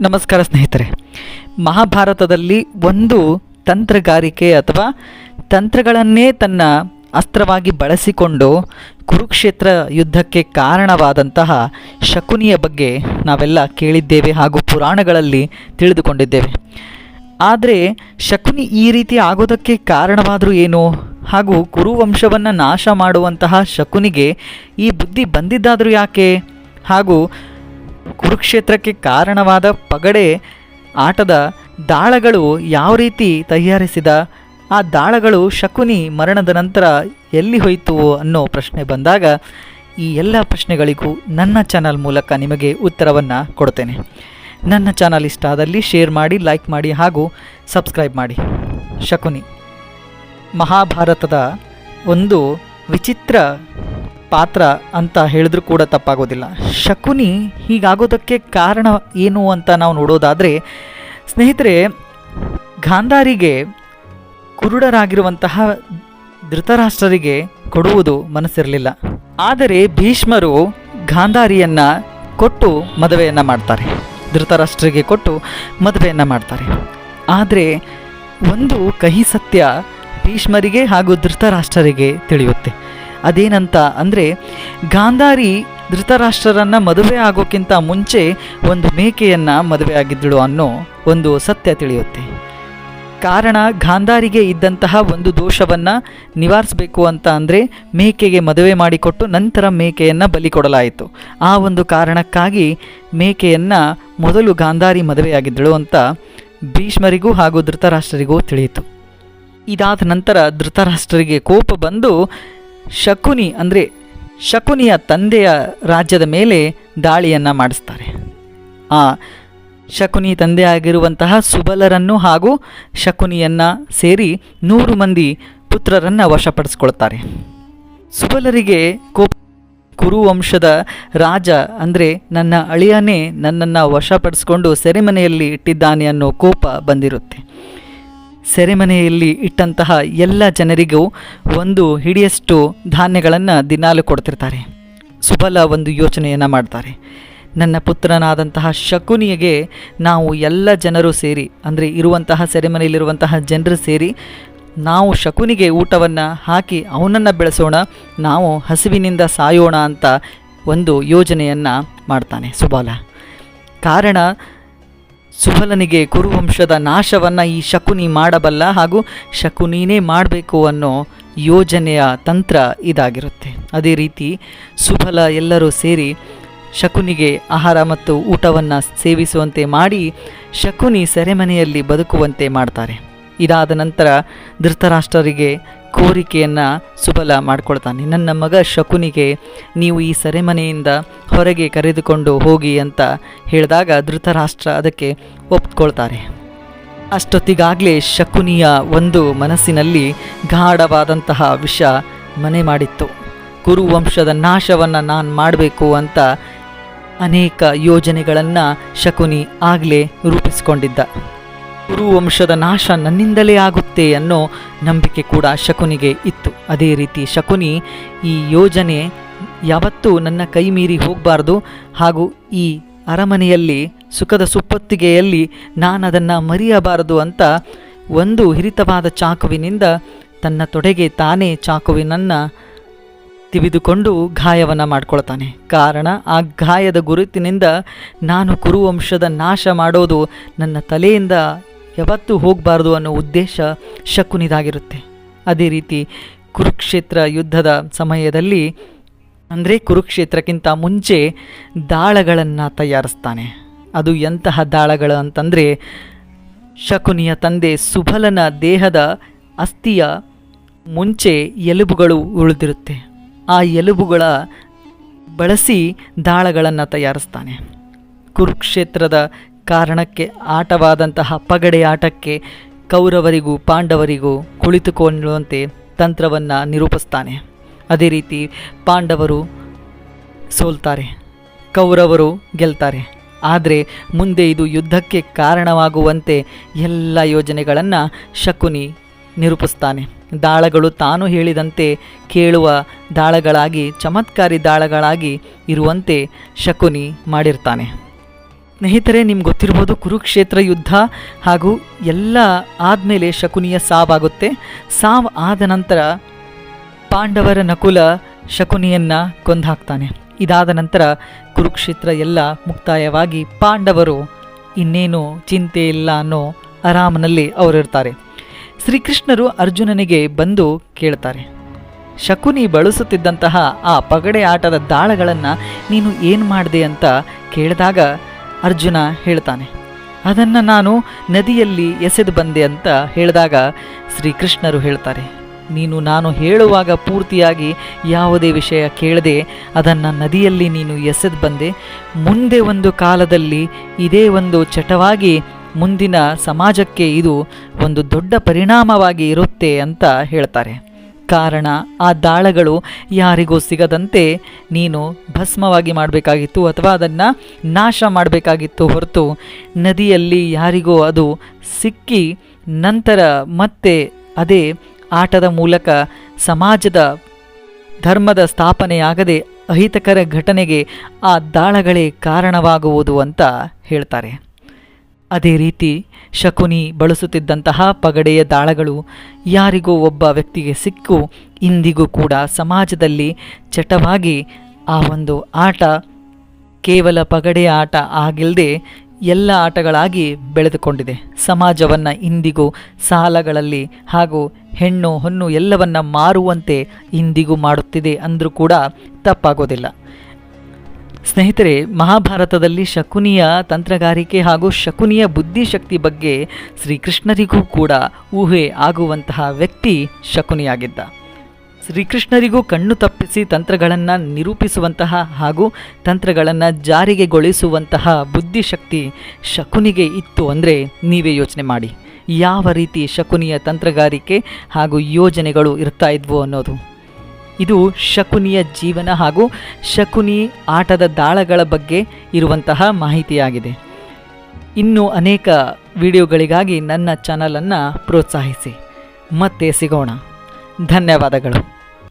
ನಮಸ್ಕಾರ ಸ್ನೇಹಿತರೆ. ಮಹಾಭಾರತದಲ್ಲಿ ಒಂದು ತಂತ್ರಗಾರಿಕೆ ಅಥವಾ ತಂತ್ರಗಳನ್ನೇ ತನ್ನ ಅಸ್ತ್ರವಾಗಿ ಬಳಸಿಕೊಂಡು ಕುರುಕ್ಷೇತ್ರ ಯುದ್ಧಕ್ಕೆ ಕಾರಣವಾದಂತಹ ಶಕುನಿಯ ಬಗ್ಗೆ ನಾವೆಲ್ಲ ಕೇಳಿದ್ದೇವೆ ಹಾಗೂ ಪುರಾಣಗಳಲ್ಲಿ ತಿಳಿದುಕೊಂಡಿದ್ದೇವೆ. ಆದರೆ ಶಕುನಿ ಈ ರೀತಿ ಆಗೋದಕ್ಕೆ ಕಾರಣವಾದರೂ ಏನು? ಹಾಗೂ ಕುರುವಂಶವನ್ನು ನಾಶ ಮಾಡುವಂತಹ ಶಕುನಿಗೆ ಈ ಬುದ್ಧಿ ಬಂದಿದ್ದಾದರೂ ಯಾಕೆ? ಹಾಗೂ ಕುರುಕ್ಷೇತ್ರಕ್ಕೆ ಕಾರಣವಾದ ಪಗಡೆ ಆಟದ ದಾಳಗಳು ಯಾವ ರೀತಿ ತಯಾರಿಸಿದ? ಆ ದಾಳಗಳು ಶಕುನಿ ಮರಣದ ನಂತರ ಎಲ್ಲಿ ಹೋಯಿತು ಅನ್ನೋ ಪ್ರಶ್ನೆ ಬಂದಾಗ ಈ ಎಲ್ಲ ಪ್ರಶ್ನೆಗಳಿಗೂ ನನ್ನ ಚಾನಲ್ ಮೂಲಕ ನಿಮಗೆ ಉತ್ತರವನ್ನು ಕೊಡ್ತೇನೆ. ನನ್ನ ಚಾನಲ್ ಇಷ್ಟ ಆದಲ್ಲಿ ಶೇರ್ ಮಾಡಿ ಲೈಕ್ ಮಾಡಿ ಹಾಗೂ ಸಬ್ಸ್ಕ್ರೈಬ್ ಮಾಡಿ. ಶಕುನಿ, ಮಹಾಭಾರತದ ಒಂದು ವಿಚಿತ್ರ ಪಾತ್ರ ಅಂತ ಹೇಳಿದ್ರೂ ಕೂಡ ತಪ್ಪಾಗೋದಿಲ್ಲ. ಶಕುನಿ ಹೀಗಾಗೋದಕ್ಕೆ ಕಾರಣ ಏನು ಅಂತ ನಾವು ನೋಡೋದಾದರೆ, ಸ್ನೇಹಿತರೆ, ಗಾಂಧಾರಿಗೆ ಕುರುಡರಾಗಿರುವಂತಹ ಧೃತರಾಷ್ಟ್ರರಿಗೆ ಕೊಡುವುದು ಮನಸ್ಸಿರಲಿಲ್ಲ. ಆದರೆ ಭೀಷ್ಮರು ಗಾಂಧಾರಿಯನ್ನು ಕೊಟ್ಟು ಮದುವೆಯನ್ನು ಮಾಡ್ತಾರೆ. ಧೃತರಾಷ್ಟ್ರಿಗೆ ಕೊಟ್ಟು ಮದುವೆಯನ್ನು ಮಾಡ್ತಾರೆ. ಆದರೆ ಒಂದು ಕಹಿ ಸತ್ಯ ಭೀಷ್ಮರಿಗೆ ಹಾಗೂ ಧೃತರಾಷ್ಟ್ರರಿಗೆ ತಿಳಿಯುತ್ತೆ. ಅದೇನಂತ ಅಂದರೆ, ಗಾಂಧಾರಿ ಧೃತರಾಷ್ಟ್ರರನ್ನು ಮದುವೆ ಆಗೋಕ್ಕಿಂತ ಮುಂಚೆ ಒಂದು ಮೇಕೆಯನ್ನು ಮದುವೆ ಆಗಿದ್ದಳು ಅನ್ನೋ ಒಂದು ಸತ್ಯ ತಿಳಿಯುತ್ತೆ. ಕಾರಣ, ಗಾಂಧಾರಿಗೆ ಇದ್ದಂತಹ ಒಂದು ದೋಷವನ್ನು ನಿವಾರಿಸಬೇಕು ಅಂತ ಅಂದರೆ, ಮೇಕೆಗೆ ಮದುವೆ ಮಾಡಿಕೊಟ್ಟು ನಂತರ ಮೇಕೆಯನ್ನು ಬಲಿ ಕೊಡಲಾಯಿತು. ಆ ಒಂದು ಕಾರಣಕ್ಕಾಗಿ ಮೇಕೆಯನ್ನು ಮೊದಲು ಗಾಂಧಾರಿ ಮದುವೆಯಾಗಿದ್ದಳು ಅಂತ ಭೀಷ್ಮರಿಗೂ ಹಾಗೂ ಧೃತರಾಷ್ಟ್ರರಿಗೂ ತಿಳಿಯಿತು. ಇದಾದ ನಂತರ ಧೃತರಾಷ್ಟ್ರರಿಗೆ ಕೋಪ ಬಂದು ಶಕುನಿ ಅಂದರೆ ಶಕುನಿಯ ತಂದೆಯ ರಾಜ್ಯದ ಮೇಲೆ ದಾಳಿಯನ್ನು ಮಾಡಿಸ್ತಾರೆ. ಆ ಶಕುನಿ ತಂದೆಯಾಗಿರುವಂತಹ ಸುಬಲರನ್ನು ಹಾಗೂ ಶಕುನಿಯನ್ನು ಸೇರಿ ನೂರು ಮಂದಿ ಪುತ್ರರನ್ನು ವಶಪಡಿಸ್ಕೊಳ್ತಾರೆ. ಸುಬಲರಿಗೆ ಕೋಪ ಕುರುವಂಶದ ರಾಜ ಅಂದರೆ ನನ್ನ ಅಳಿಯನೇ ನನ್ನನ್ನು ವಶಪಡಿಸ್ಕೊಂಡು ಸೆರೆಮನೆಯಲ್ಲಿ ಇಟ್ಟಿದ್ದಾನೆ ಅನ್ನೋ ಕೋಪ ಬಂದಿರುತ್ತೆ. ಸೆರೆಮನೆಯಲ್ಲಿ ಇಟ್ಟಂತಹ ಎಲ್ಲ ಜನರಿಗೂ ಒಂದು ಹಿಡಿಯಷ್ಟು ಧಾನ್ಯಗಳನ್ನು ದಿನಾಲು ಕೊಡ್ತಿರ್ತಾರೆ. ಸುಬಲ ಒಂದು ಯೋಚನೆಯನ್ನು ಮಾಡ್ತಾರೆ. ನನ್ನ ಪುತ್ರನಾದಂತಹ ಶಕುನಿಯಗೆ ನಾವು ಎಲ್ಲ ಜನರು ಸೇರಿ, ಅಂದರೆ ಇರುವಂತಹ ಸೆರೆಮನೆಯಲ್ಲಿರುವಂತಹ ಜನರು ಸೇರಿ, ನಾವು ಶಕುನಿಗೆ ಊಟವನ್ನು ಹಾಕಿ ಅವನನ್ನು ಬೆಳೆಸೋಣ, ನಾವು ಹಸಿವಿನಿಂದ ಸಾಯೋಣ ಅಂತ ಒಂದು ಯೋಜನೆಯನ್ನು ಮಾಡ್ತಾನೆ ಸುಬಲ. ಕಾರಣ ಸುಬಲನಿಗೆ ಕುರುವಂಶದ ನಾಶವನ್ನು ಈ ಶಕುನಿ ಮಾಡಬಲ್ಲ ಹಾಗೂ ಶಕುನಿನೇ ಮಾಡಬೇಕು ಅನ್ನೋ ಯೋಜನೆಯ ತಂತ್ರ ಇದಾಗಿರುತ್ತೆ. ಅದೇ ರೀತಿ ಸುಬಲ ಎಲ್ಲರೂ ಸೇರಿ ಶಕುನಿಗೆ ಆಹಾರ ಮತ್ತು ಊಟವನ್ನು ಸೇವಿಸುವಂತೆ ಮಾಡಿ ಶಕುನಿ ಸೆರೆಮನೆಯಲ್ಲಿ ಬದುಕುವಂತೆ ಮಾಡ್ತಾರೆ. ಇದಾದ ನಂತರ ಧೃತರಾಷ್ಟ್ರರಿಗೆ ಕೋರಿಕೆಯನ್ನು ಸುಬಲ ಮಾಡ್ಕೊಳ್ತಾನೆ. ನನ್ನ ಮಗ ಶಕುನಿಗೆ ನೀವು ಈ ಸೆರೆಮನೆಯಿಂದ ಹೊರಗೆ ಕರೆದುಕೊಂಡು ಹೋಗಿ ಅಂತ ಹೇಳಿದಾಗ ಧೃತರಾಷ್ಟ್ರ ಅದಕ್ಕೆ ಒಪ್ಕೊಳ್ತಾರೆ. ಅಷ್ಟೊತ್ತಿಗಾಗಲೇ ಶಕುನಿಯ ಒಂದು ಮನಸ್ಸಿನಲ್ಲಿ ಗಾಢವಾದಂತಹ ವಿಷ ಮನೆ ಮಾಡಿತ್ತು. ಕುರುವಂಶದ ನಾಶವನ್ನು ನಾನು ಮಾಡಬೇಕು ಅಂತ ಅನೇಕ ಯೋಜನೆಗಳನ್ನು ಶಕುನಿ ಆಗಲೇ ರೂಪಿಸಿಕೊಂಡಿದ್ದ. ಕುರುವಂಶದ ನಾಶ ನನ್ನಿಂದಲೇ ಆಗುತ್ತೆ ಅನ್ನೋ ನಂಬಿಕೆ ಕೂಡ ಶಕುನಿಗೆ ಇತ್ತು. ಅದೇ ರೀತಿ ಶಕುನಿ ಈ ಯೋಜನೆ ಯಾವತ್ತೂ ನನ್ನ ಕೈ ಮೀರಿ ಹೋಗಬಾರ್ದು ಹಾಗೂ ಈ ಅರಮನೆಯಲ್ಲಿ ಸುಖದ ಸುಪ್ಪತ್ತಿಗೆಯಲ್ಲಿ ನಾನು ಅದನ್ನು ಮರೆಯಬಾರದು ಅಂತ ಒಂದು ಹಿರಿತವಾದ ಚಾಕುವಿನಿಂದ ತನ್ನ ತೊಡೆಗೆ ತಾನೇ ಚಾಕುವಿನನ್ನು ತಿವಿದುಕೊಂಡು ಗಾಯವನ್ನು ಮಾಡ್ಕೊಳ್ತಾನೆ. ಕಾರಣ ಆ ಗಾಯದ ಗುರುತಿನಿಂದ ನಾನು ಕುರುವಂಶದ ನಾಶ ಮಾಡೋದು ನನ್ನ ತಲೆಯಿಂದ ಯಾವತ್ತೂ ಹೋಗಬಾರ್ದು ಅನ್ನೋ ಉದ್ದೇಶ ಶಕುನಿದಾಗಿರುತ್ತೆ. ಅದೇ ರೀತಿ ಕುರುಕ್ಷೇತ್ರ ಯುದ್ಧದ ಸಮಯದಲ್ಲಿ ಅಂದರೆ ಕುರುಕ್ಷೇತ್ರಕ್ಕಿಂತ ಮುಂಚೆ ದಾಳಗಳನ್ನು ತಯಾರಿಸ್ತಾನೆ. ಅದು ಎಂತಹ ದಾಳಗಳು ಅಂತಂದರೆ ಶಕುನಿಯ ತಂದೆ ಸುಬಲನ ದೇಹದ ಅಸ್ಥಿಯ ಮುಂಚೆ ಎಲುಬುಗಳು ಉಳಿದಿರುತ್ತೆ. ಆ ಎಲುಬುಗಳ ಬಳಸಿ ದಾಳಗಳನ್ನು ತಯಾರಿಸ್ತಾನೆ. ಕುರುಕ್ಷೇತ್ರದ ಕಾರಣಕ್ಕೆ, ಆಟವಾದಂತಹ ಪಗಡೆ ಆಟಕ್ಕೆ ಕೌರವರಿಗೂ ಪಾಂಡವರಿಗೂ ಕುಳಿತುಕೊಳ್ಳುವಂತೆ ತಂತ್ರವನ್ನು ನಿರೂಪಿಸ್ತಾನೆ. ಅದೇ ರೀತಿ ಪಾಂಡವರು ಸೋಲ್ತಾರೆ, ಕೌರವರು ಗೆಲ್ತಾರೆ. ಆದರೆ ಮುಂದೆ ಇದು ಯುದ್ಧಕ್ಕೆ ಕಾರಣವಾಗುವಂತೆ ಎಲ್ಲ ಯೋಜನೆಗಳನ್ನು ಶಕುನಿ ನಿರೂಪಿಸ್ತಾನೆ. ದಾಳಗಳು ತಾನು ಹೇಳಿದಂತೆ ಕೇಳುವ ದಾಳಗಳಾಗಿ, ಚಮತ್ಕಾರಿ ದಾಳಗಳಾಗಿ ಇರುವಂತೆ ಶಕುನಿ ಮಾಡಿರ್ತಾನೆ. ಸ್ನೇಹಿತರೆ, ನಿಮ್ಗೆ ಗೊತ್ತಿರ್ಬೋದು ಕುರುಕ್ಷೇತ್ರ ಯುದ್ಧ ಹಾಗೂ ಎಲ್ಲ ಆದಮೇಲೆ ಶಕುನಿಯ ಸಾವಾಗುತ್ತೆ. ಸಾವು ಆದ ನಂತರ ಪಾಂಡವರ ನಕುಲ ಶಕುನಿಯನ್ನು ಕೊಂದಾಕ್ತಾನೆ ಇದಾದ ನಂತರ ಕುರುಕ್ಷೇತ್ರ ಎಲ್ಲ ಮುಕ್ತಾಯವಾಗಿ ಪಾಂಡವರು ಇನ್ನೇನು ಚಿಂತೆ ಇಲ್ಲ ಅನ್ನೋ ಆರಾಮನಲ್ಲಿ ಅವರಿರ್ತಾರೆ. ಶ್ರೀಕೃಷ್ಣರು ಅರ್ಜುನನಿಗೆ ಬಂದು ಕೇಳ್ತಾರೆ, ಶಕುನಿ ಬಳಸುತ್ತಿದ್ದಂತಹ ಆ ಪಗಡೆ ಆಟದ ದಾಳಗಳನ್ನು ನೀನು ಏನು ಮಾಡಿದೆ? ಅಂತ ಕೇಳಿದಾಗ ಅರ್ಜುನ ಹೇಳ್ತಾನೆ. ಅದನ್ನು ನಾನು ನದಿಯಲ್ಲಿ ಎಸೆದು ಬಂದೆ ಅಂತ ಹೇಳಿದಾಗ ಶ್ರೀಕೃಷ್ಣರು ಹೇಳ್ತಾರೆ. ನೀನು ನಾನು ಹೇಳುವಾಗ ಪೂರ್ತಿಯಾಗಿ ಯಾವುದೇ ವಿಷಯ ಕೇಳದೆ ಅದನ್ನು ನದಿಯಲ್ಲಿ ನೀನು ಎಸೆದು ಬಂದೆ. ಮುಂದೆ ಒಂದು ಕಾಲದಲ್ಲಿ ಇದೇ ಒಂದು ಚಟವಾಗಿ ಮುಂದಿನ ಸಮಾಜಕ್ಕೆ ಇದು ಒಂದು ದೊಡ್ಡ ಪರಿಣಾಮವಾಗಿ ಇರುತ್ತೆ ಅಂತ ಹೇಳ್ತಾರೆ. ಕಾರಣ, ಆ ದಾಳಗಳು ಯಾರಿಗೂ ಸಿಗದಂತೆ ನೀನು ಭಸ್ಮವಾಗಿ ಮಾಡಬೇಕಾಗಿತ್ತು ಅಥವಾ ಅದನ್ನು ನಾಶ ಮಾಡಬೇಕಾಗಿತ್ತು ಹೊರತು ನದಿಯಲ್ಲಿ ಯಾರಿಗೂ ಅದು ಸಿಕ್ಕಿ ನಂತರ ಮತ್ತೆ ಅದೇ ಆಟದ ಮೂಲಕ ಸಮಾಜದ ಧರ್ಮದ ಸ್ಥಾಪನೆಯಾಗದೆ ಅಹಿತಕರ ಘಟನೆಗೆ ಆ ದಾಳಗಳೇ ಕಾರಣವಾಗುವುದು ಅಂತ ಹೇಳ್ತಾರೆ. ಅದೇ ರೀತಿ ಶಕುನಿ ಬಳಸುತ್ತಿದ್ದಂತಹ ಪಗಡೆಯ ದಾಳಗಳು ಯಾರಿಗೋ ಒಬ್ಬ ವ್ಯಕ್ತಿಗೆ ಸಿಕ್ಕು, ಇಂದಿಗೂ ಕೂಡ ಸಮಾಜದಲ್ಲಿ ಚಟವಾಗಿ ಆ ಒಂದು ಆಟ, ಕೇವಲ ಪಗಡೆಯ ಆಟ ಆಗಿಲ್ಲದೆ ಎಲ್ಲ ಆಟಗಳಾಗಿ ಬೆಳೆದುಕೊಂಡಿದೆ. ಸಮಾಜವನ್ನು ಇಂದಿಗೂ ಸಾಲಗಳಲ್ಲಿ ಹಾಗೂ ಹೆಣ್ಣು, ಹೊನ್ನು ಎಲ್ಲವನ್ನ ಮಾರುವಂತೆ ಇಂದಿಗೂ ಮಾಡುತ್ತಿದೆ ಅಂದರೂ ಕೂಡ ತಪ್ಪಾಗೋದಿಲ್ಲ. ಸ್ನೇಹಿತರೆ, ಮಹಾಭಾರತದಲ್ಲಿ ಶಕುನಿಯ ತಂತ್ರಗಾರಿಕೆ ಹಾಗೂ ಶಕುನಿಯ ಬುದ್ಧಿಶಕ್ತಿ ಬಗ್ಗೆ ಶ್ರೀಕೃಷ್ಣರಿಗೂ ಕೂಡ ಊಹೆ ಆಗುವಂತಹ ವ್ಯಕ್ತಿ ಶಕುನಿಯಾಗಿದ್ದ. ಶ್ರೀಕೃಷ್ಣರಿಗೂ ಕಣ್ಣು ತಪ್ಪಿಸಿ ತಂತ್ರಗಳನ್ನು ನಿರೂಪಿಸುವಂತಹ ಹಾಗೂ ತಂತ್ರಗಳನ್ನು ಜಾರಿಗೆಗೊಳಿಸುವಂತಹ ಬುದ್ಧಿಶಕ್ತಿ ಶಕುನಿಗೆ ಇತ್ತು ಅಂದರೆ ನೀವೇ ಯೋಚನೆ ಮಾಡಿ. ಯಾವ ರೀತಿ ಶಕುನಿಯ ತಂತ್ರಗಾರಿಕೆ ಹಾಗೂ ಯೋಜನೆಗಳು ಇರ್ತಾ ಇದ್ವು ಅನ್ನೋದು. ಇದು ಶಕುನಿಯ ಜೀವನ ಹಾಗೂ ಶಕುನಿ ಆಟದ ದಾಳಗಳ ಬಗ್ಗೆ ಇರುವಂತಹ ಮಾಹಿತಿಯಾಗಿದೆ. ಇನ್ನು ಅನೇಕ ವಿಡಿಯೋಗಳಿಗಾಗಿ ನನ್ನ ಚಾನಲನ್ನು ಪ್ರೋತ್ಸಾಹಿಸಿ. ಮತ್ತೆ ಸಿಗೋಣ. ಧನ್ಯವಾದಗಳು.